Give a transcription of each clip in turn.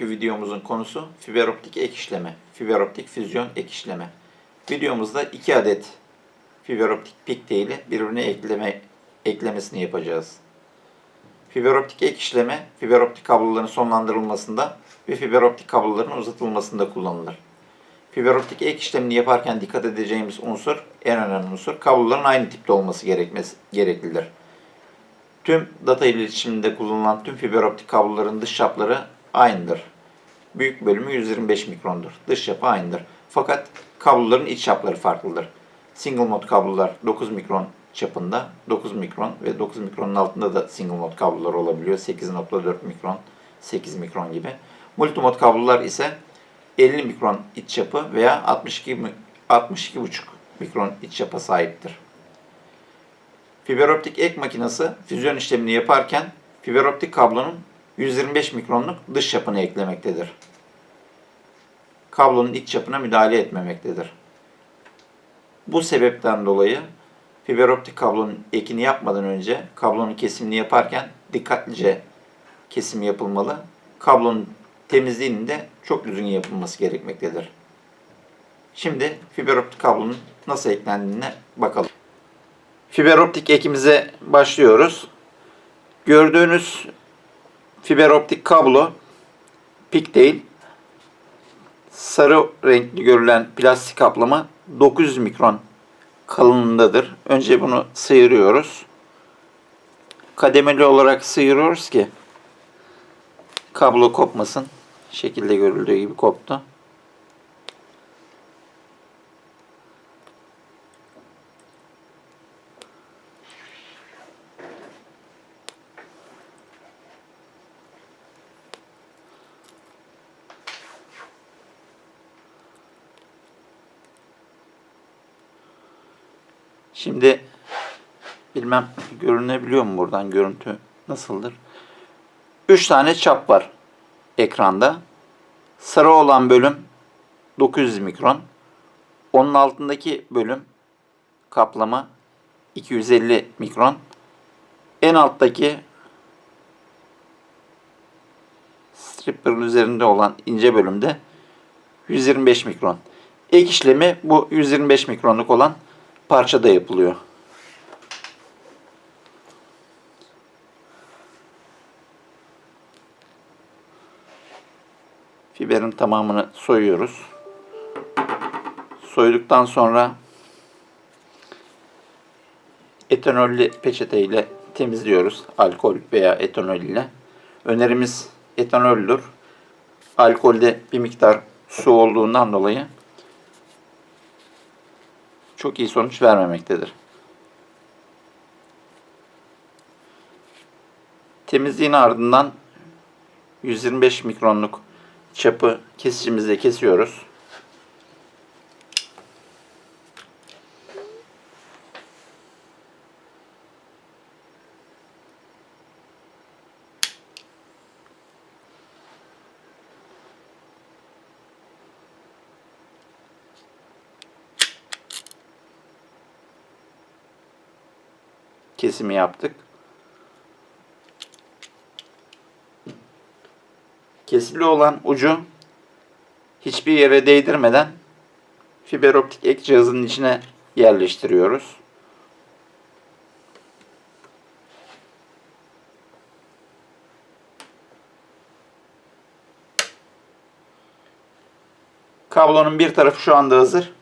Bugünkü videomuzun konusu fiberoptik ek işleme. Fiberoptik füzyon ek işleme. Videomuzda iki adet fiberoptik pigtail'i birbirine ekleme, eklemesini yapacağız. Fiberoptik ek işleme fiberoptik kabloların sonlandırılmasında ve fiberoptik kabloların uzatılmasında kullanılır. Fiberoptik ek işlemini yaparken dikkat edeceğimiz unsur, en önemli unsur, kabloların aynı tipte olması gerekmesi, gereklidir. Tüm data iletişiminde kullanılan tüm fiberoptik kabloların dış çapları aynıdır. Büyük bölümü 125 mikrondur. Dış çapı aynıdır. Fakat kabloların iç çapları farklıdır. Single mode kablolar 9 mikron çapında, 9 mikron ve 9 mikronun altında da single mode kablolar olabiliyor. 8.4 mikron, 8 mikron gibi. Multimode kablolar ise 50 mikron iç çapı veya 62 mi- 62,5 mikron iç çapa sahiptir. Fiberoptik ek makinesi füzyon işlemini yaparken fiberoptik kablonun 125 mikronluk dış çapını eklemektedir. Kablonun iç çapına müdahale etmemektedir. Bu sebepten dolayı fiberoptik kablonun ekini yapmadan önce kablonun kesimini yaparken dikkatlice kesim yapılmalı. Kablonun temizliğinin de çok düzgün yapılması gerekmektedir. Şimdi fiberoptik kablonun nasıl eklendiğine bakalım. Fiberoptik ekimize başlıyoruz. Gördüğünüz fiberoptik kablo pigtail sarı renkli görülen plastik kaplama 900 mikron kalınlığındadır. Önce bunu sıyırıyoruz. Kademeli olarak sıyırıyoruz ki kablo kopmasın. Şekilde görüldüğü gibi koptu. Şimdi bilmem görünebiliyor mu buradan görüntü nasıldır? 3 tane çap var ekranda. Sarı olan bölüm 900 mikron. Onun altındaki bölüm kaplama 250 mikron. En alttaki stripper'ın üzerinde olan ince bölümde 125 mikron. Ek işlemi bu 125 mikronluk olan parçada yapılıyor. Fiberin tamamını soyuyoruz. Soyduktan sonra etanollü peçete ile temizliyoruz. Alkol veya etanol ile. Önerimiz etanoldür. Alkolde bir miktar su olduğundan dolayı çok iyi sonuç vermemektedir. Temizliğin ardından 125 mikronluk çapı kesicimizle kesiyoruz. Kesimi yaptık. Kesili olan ucu hiçbir yere değdirmeden fiber optik ek cihazının içine yerleştiriyoruz. Kablonun bir tarafı şu anda hazır.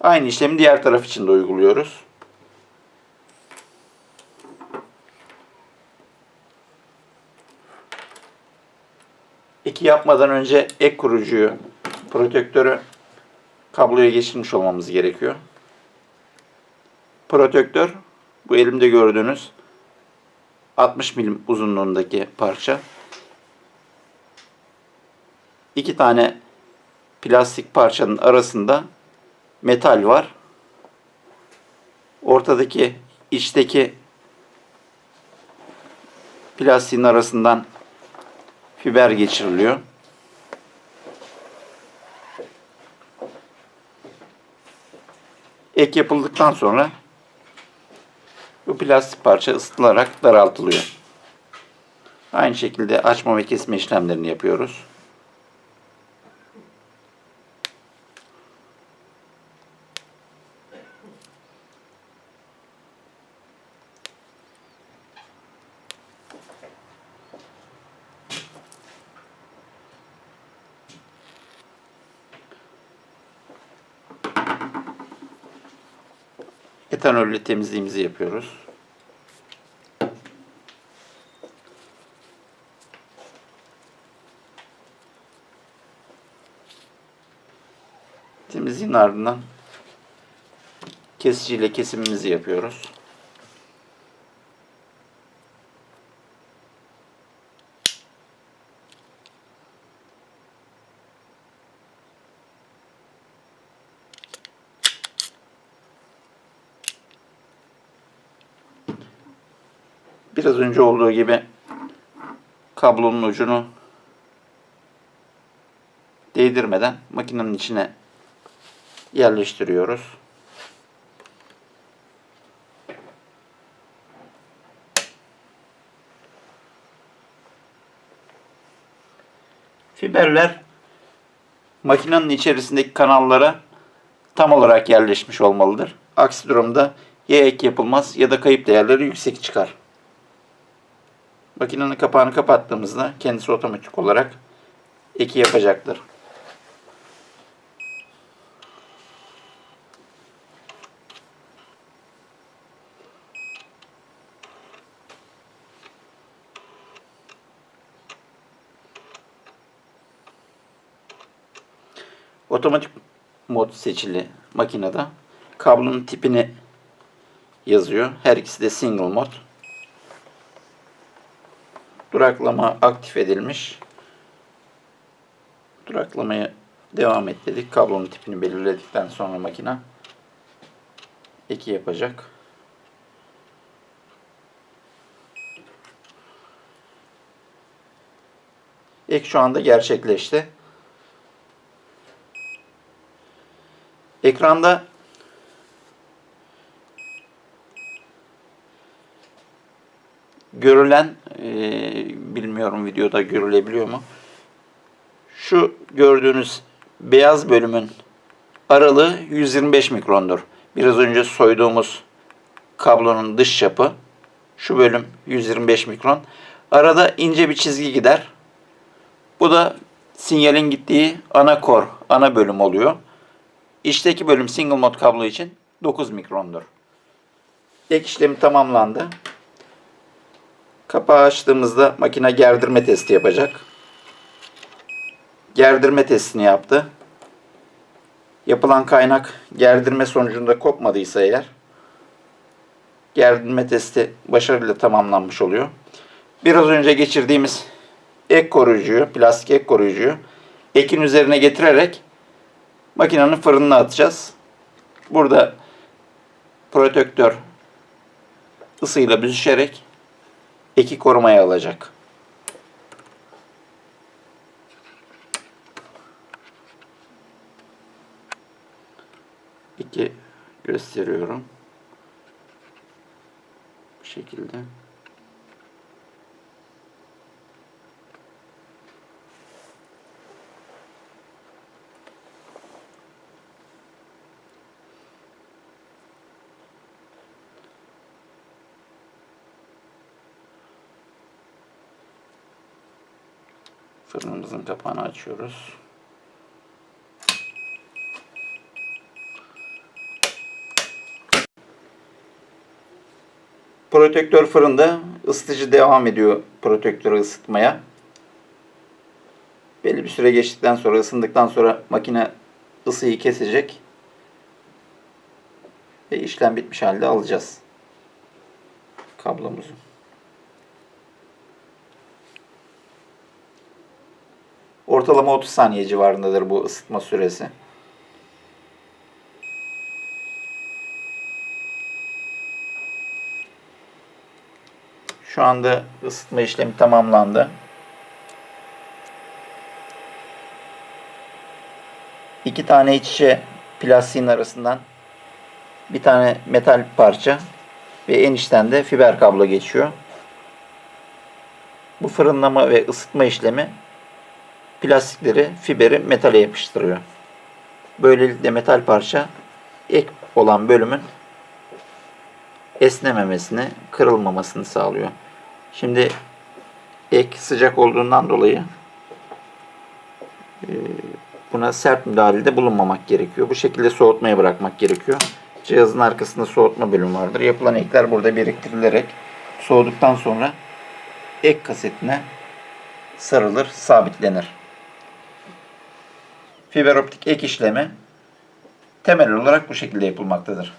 Aynı işlemi diğer taraf için de uyguluyoruz. Eki yapmadan önce ek kurucuyu, protektörü kabloya geçirmiş olmamız gerekiyor. Protektör bu elimde gördüğünüz 60 milim uzunluğundaki parça. İki tane plastik parçanın arasında metal var. Ortadaki içteki plastiğin arasından fiber geçiriliyor. Ek yapıldıktan sonra bu plastik parça ısıtılarak daraltılıyor. Aynı şekilde açma ve kesme işlemlerini yapıyoruz. Etanolle temizliğimizi yapıyoruz. Temizliğin ardından kesiciyle kesimimizi yapıyoruz. Biraz önce olduğu gibi kablonun ucunu değdirmeden makinenin içine yerleştiriyoruz. Fiberler makinenin içerisindeki kanallara tam olarak yerleşmiş olmalıdır. Aksi durumda ya ek yapılmaz ya da kayıp değerleri yüksek çıkar. Makinenin kapağını kapattığımızda kendisi otomatik olarak eki yapacaktır. Otomatik mod seçili makinede kablonun tipini yazıyor. Her ikisi de single mod. Duraklama aktif edilmiş. Duraklamaya devam et dedik. Kablonun tipini belirledikten sonra makine eki yapacak. Ek şu anda gerçekleşti. Ekranda görülen e, bilmiyorum videoda görülebiliyor mu? Şu gördüğünüz beyaz bölümün aralığı 125 mikrondur. Biraz önce soyduğumuz kablonun dış çapı şu bölüm 125 mikron. Arada ince bir çizgi gider. Bu da sinyalin gittiği ana kor, ana bölüm oluyor. İçteki bölüm single mod kablo için 9 mikrondur. Ek işlemi tamamlandı. Kapağı açtığımızda makine gerdirme testi yapacak. Gerdirme testini yaptı. Yapılan kaynak gerdirme sonucunda kopmadıysa eğer gerdirme testi başarıyla tamamlanmış oluyor. Biraz önce geçirdiğimiz ek koruyucuyu, plastik ek koruyucuyu ekin üzerine getirerek makinenin fırınına atacağız. Burada protektör ısıyla büzüşerek eki korumaya alacak. Eki gösteriyorum. Bu şekilde. Fırınımızın kapağını açıyoruz. Protektör fırında ısıtıcı devam ediyor protektörü ısıtmaya. Belli bir süre geçtikten sonra ısındıktan sonra makine ısıyı kesecek. Ve işlem bitmiş halde alacağız kablomuzu. Ortalama 30 saniye civarındadır bu ısıtma süresi. Şu anda ısıtma işlemi tamamlandı. İki tane iç içe plastiğin arasından bir tane metal parça ve en içten de fiber kablo geçiyor. Bu fırınlama ve ısıtma işlemi plastikleri, fiberi metale yapıştırıyor. Böylelikle metal parça ek olan bölümün esnememesini, kırılmamasını sağlıyor. Şimdi ek sıcak olduğundan dolayı e, buna sert müdahalede bulunmamak gerekiyor. Bu şekilde soğutmaya bırakmak gerekiyor. Cihazın arkasında soğutma bölümü vardır. Yapılan ekler burada biriktirilerek soğuduktan sonra ek kasetine sarılır, sabitlenir. Fiber optik ek işlemi temel olarak bu şekilde yapılmaktadır.